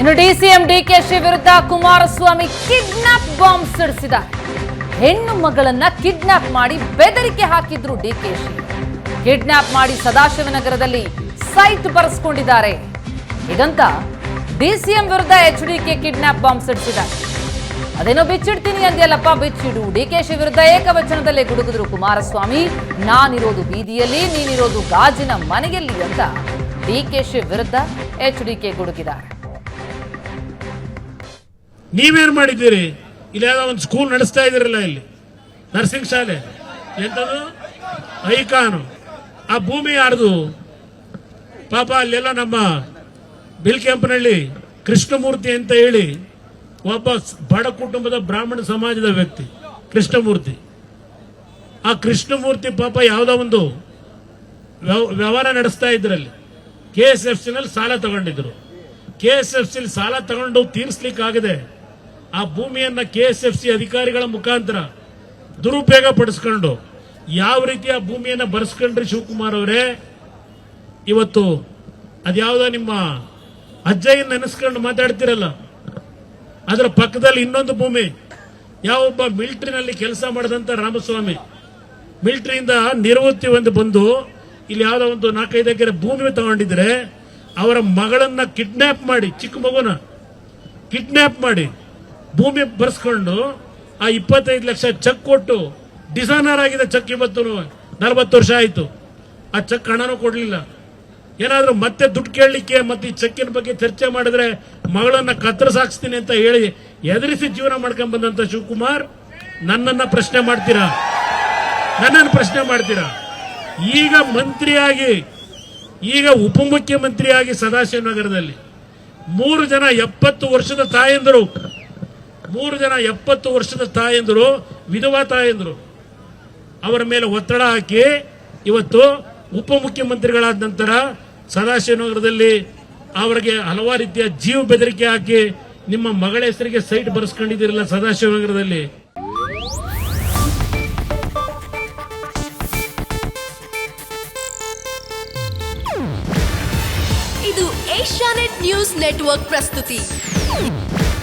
ಇನ್ನು ಡಿಸಿಎಂ ಡಿಕೆಶಿ ವಿರುದ್ಧ Kumaraswamy kidnap bomb ಸಿಡಿಸಿದ ಹೆಣ್ಣು ಮಗಳನ್ನ ಕಿಡ್ನಾಪ್ ಮಾಡಿ ಬೆದರಿಕೆ ಹಾಕಿದ್ರು ಡಿಕೆಶಿ ಕಿಡ್ನಾಪ್ ಮಾಡಿ ಸದಾಶಿವನಗರದಲ್ಲಿ ಸೈಟ್ ಬರೆಸ್ಕೊಂಡಿದ್ದಾರೆ. ಹೀಗಂತ ಡಿಸಿಎಂ ವಿರುದ್ಧ H D K kidnap bomb ಸಿಡಿಸಿದ ಅದೇನೋ ಬಿಚ್ಚಿಡ್ತೀನಿ ಅಂದ್ಯಲ್ಲಪ್ಪ, ಬಿಚ್ಚಿಡು. ಡಿಕೆಶಿ ವಿರುದ್ಧ ಏಕವಚನದಲ್ಲೇ ಗುಡುಗಿದ್ರು ಕುಮಾರಸ್ವಾಮಿ. ನಾನಿರೋದು ಬೀದಿಯಲ್ಲಿ, ನೀನಿರೋದು ಗಾಜಿನ ಮನೆಯಲ್ಲಿ ಅಂತ ಡಿಕೆಶಿ ವಿರುದ್ಧ ಎಚ್ ಡಿಕೆ ಗುಡುಗಿದ್ದಾರೆ. ನೀವೇನ್ ಮಾಡಿದ್ದೀರಿ? ಇಲ್ಲಿ ಯಾವುದೋ ಒಂದು ಸ್ಕೂಲ್ ನಡೆಸ್ತಾ ಇದ್ದೀರಲ್ಲ ಇಲ್ಲಿ? ನರ್ಸಿಂಗ್ ಶಾಲೆ. ಎಂತದು? ಐಕಾನು. ಆ ಭೂಮಿ ಯಾರ್ದು ಪಾಪ ಅಲ್ಲೆಲ್ಲ ನಮ್ಮ ಬಿಲ್ಕೆಂಪನಹಳ್ಳಿ ಕೃಷ್ಣಮೂರ್ತಿ ಅಂತ ಹೇಳಿ ಒಬ್ಬ ಬಡ ಕುಟುಂಬದ ಬ್ರಾಹ್ಮಣ ಸಮಾಜದ ವ್ಯಕ್ತಿ, ಕೃಷ್ಣಮೂರ್ತಿ. ಆ ಕೃಷ್ಣಮೂರ್ತಿ ಪಾಪ ಯಾವುದೋ ಒಂದು ವ್ಯವ- ವ್ಯವಹಾರ ನಡೆಸ್ತಾ ಇದ್ರಲ್ಲಿ. ಕೆ ಎಸ್ ಎಫ್ ಸಿನಲ್ಲಿ ಸಾಲ ತಗೊಂಡಿದ್ರು. ಕೆ ಎಸ್ ಎಫ್ ಸಿಲಿ ಸಾಲ ತಗೊಂಡು ತೀರಿಸ್ಲಿಕ್ಕೆ ಆಗದೆ ಆ ಭೂಮಿಯನ್ನ ಕೆ ಎಸ್ ಎಫ್ ಸಿ ಅಧಿಕಾರಿಗಳ ಮುಖಾಂತರ ದುರುಪಯೋಗ ಪಡಿಸ್ಕೊಂಡು ಯಾವ ರೀತಿ ಆ ಭೂಮಿಯನ್ನ ಬರ್ಸ್ಕೊಂಡ್ರಿ ಶಿವಕುಮಾರ್ ಅವರೇ? ಇವತ್ತು ಅದ್ಯಾವುದೋ ನಿಮ್ಮ ಅಜ್ಜಯ್ಯನ ನೆನೆಸ್ಕೊಂಡು ಮಾತಾಡ್ತಿರಲ್ಲ? ಅದರ ಪಕ್ಕದಲ್ಲಿ ಇನ್ನೊಂದು ಭೂಮಿ. ಯಾವೊಬ್ಬ ಮಿಲಿಟರಿನಲ್ಲಿ ಕೆಲಸ ಮಾಡಿದಂತ ರಾಮಸ್ವಾಮಿ. ಮಿಲ್ಟ್ರಿಯಿಂದ ನಿವೃತ್ತಿ ಒಂದು ಬಂದು ಇಲ್ಲಿ ಯಾವುದೋ ಒಂದು ನಾಲ್ಕೈದು ಎಕರೆ ಭೂಮಿ ತಗೊಂಡಿದ್ರೆ ಅವರ ಮಗಳನ್ನ ಕಿಡ್ನಾಪ್ ಮಾಡಿ, ಚಿಕ್ಕ ಮಗುನ ಕಿಡ್ನಾಪ್ ಮಾಡಿ ಭೂಮಿ ಬರ್ಸ್ಕೊಂಡು ಆ ಇಪ್ಪತ್ತೈದು ಲಕ್ಷ ಚೆಕ್ ಕೊಟ್ಟು ಡಿಸೈನರ್ ಆಗಿದೆ ಚೆಕ್ ಇವತ್ತು ನಲವತ್ತು ವರ್ಷ ಆಯ್ತು. ಆ ಚೆಕ್ ಹಣನೂ ಕೊಡ್ಲಿಲ್ಲ. ಏನಾದರೂ ಮತ್ತೆ ದುಡ್ಡು ಕೇಳಲಿಕ್ಕೆ ಮತ್ತೆ ಈ ಚೆಕ್ಕಿನ ಬಗ್ಗೆ ಚರ್ಚೆ ಮಾಡಿದ್ರೆ ಮಗಳನ್ನ ಕತ್ತರಿಸಾಕ್ಸ್ತೀನಿ ಅಂತ ಹೇಳಿ ಎದುರಿಸಿ ಜೀವನ ಮಾಡ್ಕೊಂಡ್ ಬಂದಂತ ಶಿವಕುಮಾರ್, ನನ್ನನ್ನ ಪ್ರಶ್ನೆ ಮಾಡ್ತೀರಾ? ನನ್ನನ್ನು ಪ್ರಶ್ನೆ ಮಾಡ್ತೀರಾ? ಈಗ ಮಂತ್ರಿಯಾಗಿ, ಈಗ ಉಪಮುಖ್ಯಮಂತ್ರಿಯಾಗಿ ಸದಾಶಿವನಗರದಲ್ಲಿ ಮೂರು ಜನ ಎಪ್ಪತ್ತು ವರ್ಷದ ತಾಯಂದರು ಮೂರು ಜನ ಎಪ್ಪತ್ತು ವರ್ಷದ ತಾಯಂದರು, ವಿಧವಾ ತಾಯಂದರು. ಅವರ ಮೇಲೆ ಒತ್ತಡ ಹಾಕಿ ಇವತ್ತು ಉಪಮುಖ್ಯಮಂತ್ರಿಗಳಾದ ನಂತರ ಸದಾಶಿವನಗರದಲ್ಲಿ ಅವರಿಗೆ ಹಲವಾರು ರೀತಿಯ ಜೀವ ಬೆದರಿಕೆ ಹಾಕಿ ನಿಮ್ಮ ಮಗಳ ಹೆಸರಿಗೆ ಸೈಟ್ ಬರೆಸ್ಕೊಂಡಿದ್ದೀರಲ್ಲ ಸದಾಶಿವನಗರದಲ್ಲಿ. ಇದು ಏಷ್ಯಾನೆಟ್ ನ್ಯೂಸ್ ನೆಟ್ವರ್ಕ್ ಪ್ರಸ್ತುತಿ.